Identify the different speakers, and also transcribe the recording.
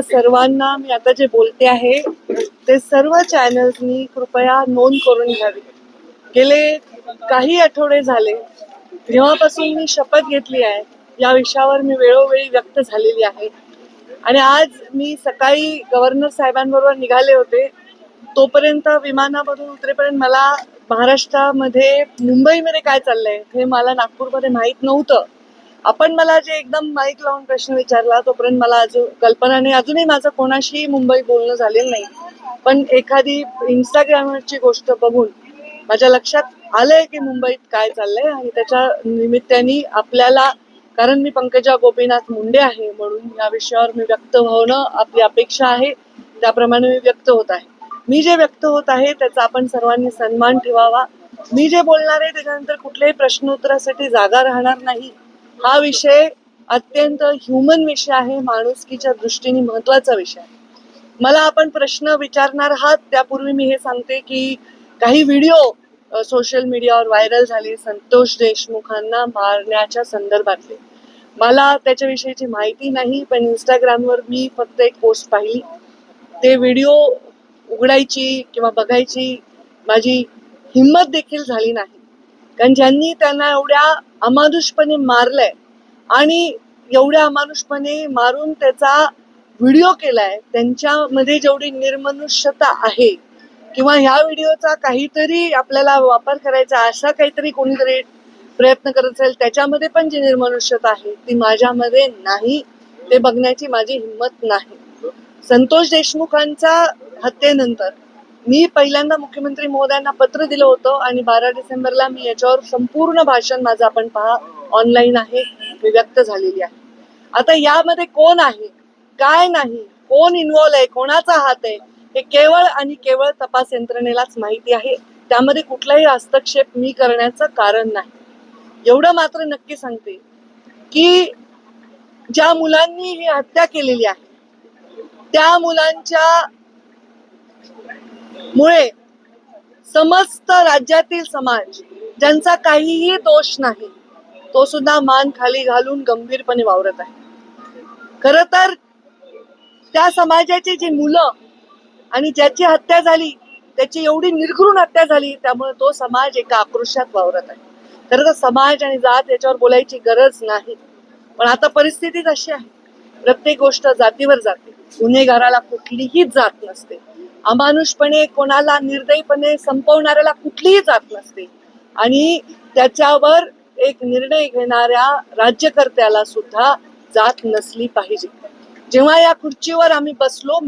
Speaker 1: तुम्हा सर्वांना मी आता जे बोलते आहे ते सर्व चॅनल्सनी कृपया नोंद करून घ्यावी. गेले काही आठवडे झाले जेव्हापासून मी शपथ घेतली आहे. या विषयावर मी वेळोवेळी व्यक्त झालेली आहे. आणि आज मी सकाळी गव्हर्नर साहेबांबरोबर निघाले होते. तोपर्यंत विमानामधून उतरेपर्यंत मला महाराष्ट्रामध्ये मुंबईमध्ये काय चाललंय हे मला नागपूरमध्ये माहीत नव्हतं. आपण मला जे एकदम माईक लावून प्रश्न विचारला तोपर्यंत मला अजून कल्पना नाही. अजूनही माझं कोणाशी मुंबई बोलणं झालेलं नाही. पण एखादी इंस्टाग्रामवरची गोष्ट बघून माझ्या लक्षात आलंय की मुंबईत काय चाललंय आणि त्याच्या निमित्ताने आपल्याला कारण मी पंकजा गोपीनाथ मुंडे आहे म्हणून या विषयावर मी व्यक्त होणं आपली अपेक्षा आहे. त्याप्रमाणे मी व्यक्त होत आहे. मी जे व्यक्त होत आहे त्याचा आपण सर्वांनी सन्मान ठेवावा. मी जे बोलणार आहे त्याच्यानंतर कुठल्याही प्रश्नोत्तरासाठी जागा राहणार नाही. हा विषय अत्यंत ह्युमन विषय आहे माणुसकीच्या दृष्टीने महत्त्वाचा विषय आहे. मला आपण प्रश्न विचारणार आहात त्यापूर्वी मी हे सांगते की काही व्हिडिओ सोशल मीडियावर व्हायरल झाले संतोष देशमुखांना मारण्याच्या संदर्भातले. मला त्याच्याविषयीची माहिती नाही पण इंस्टाग्रामवर मी फक्त एक पोस्ट पाहिली. ते व्हिडिओ उघडायची किंवा बघायची माझी हिंमत देखील झाली नाही. कारण ज्यांनी त्यांना एवढ्या अमानुषपणे मारलंय. आणि एवढ्या अमानुषपणे मारून त्याचा व्हिडिओ केलाय. त्यांच्यामध्ये जेवढी निर्मनुष्यता आहे किंवा ह्या व्हिडिओचा काहीतरी आपल्याला वापर करायचा असा काहीतरी कोणीतरी प्रयत्न करत असेल त्याच्यामध्ये पण जी निर्मनुष्यता आहे ती माझ्यामध्ये नाही. ते बघण्याची माझी हिंमत नाही. संतोष देशमुखांचा हत्येनंतर मी पहिल्यांदा मुख्यमंत्री महोदयांना पत्र दिलं होतं आणि बारा डिसेंबरला मी याच्यावर संपूर्ण भाषण माझं आपण पहा ऑनलाईन आहे मी व्यक्त झालेली आहे. आता यामध्ये कोण आहे? काय नाही? कोण इन्व्हॉल्व आहे? कोणाचा हात आहे? हे केवळ आणि केवळ तपास यंत्रणेलाच माहिती आहे. त्यामध्ये कुठलाही हस्तक्षेप मी करण्याचं कारण नाही. एवढं मात्र नक्की सांगते की ज्या मुलांनी ही हत्या केलेली आहे त्या मुलांच्या मुळे समस्त राज्यातील समाज ज्यांचा काहीही दोष नाही तो सुद्धा मान खाली घालून गंभीरपणे वावरत आहे. खर तर त्या समाजाची जी मुलं आणि ज्याची हत्या झाली त्याची एवढी निर्घृण हत्या झाली त्यामुळे तो समाज एका आक्रोशात वावरत आहे. खरं तर समाज आणि जात याच्यावर बोलायची गरज नाही. पण आता परिस्थितीच अशी आहे. प्रत्येक गोष्ट जातीवर जाते. गुन्हेगाराला कुठलीही जात नसते. अमानुषपणे कोणाला निर्दयीपणे संपवणाऱ्याला कुठलीही जात नसते. आणि त्याच्यावर एक निर्णय घेणाऱ्या राज्यकर्त्याला सुद्धा जात नसली पाहिजे. जेव्हा या खुर्चीवर आम्ही बसलो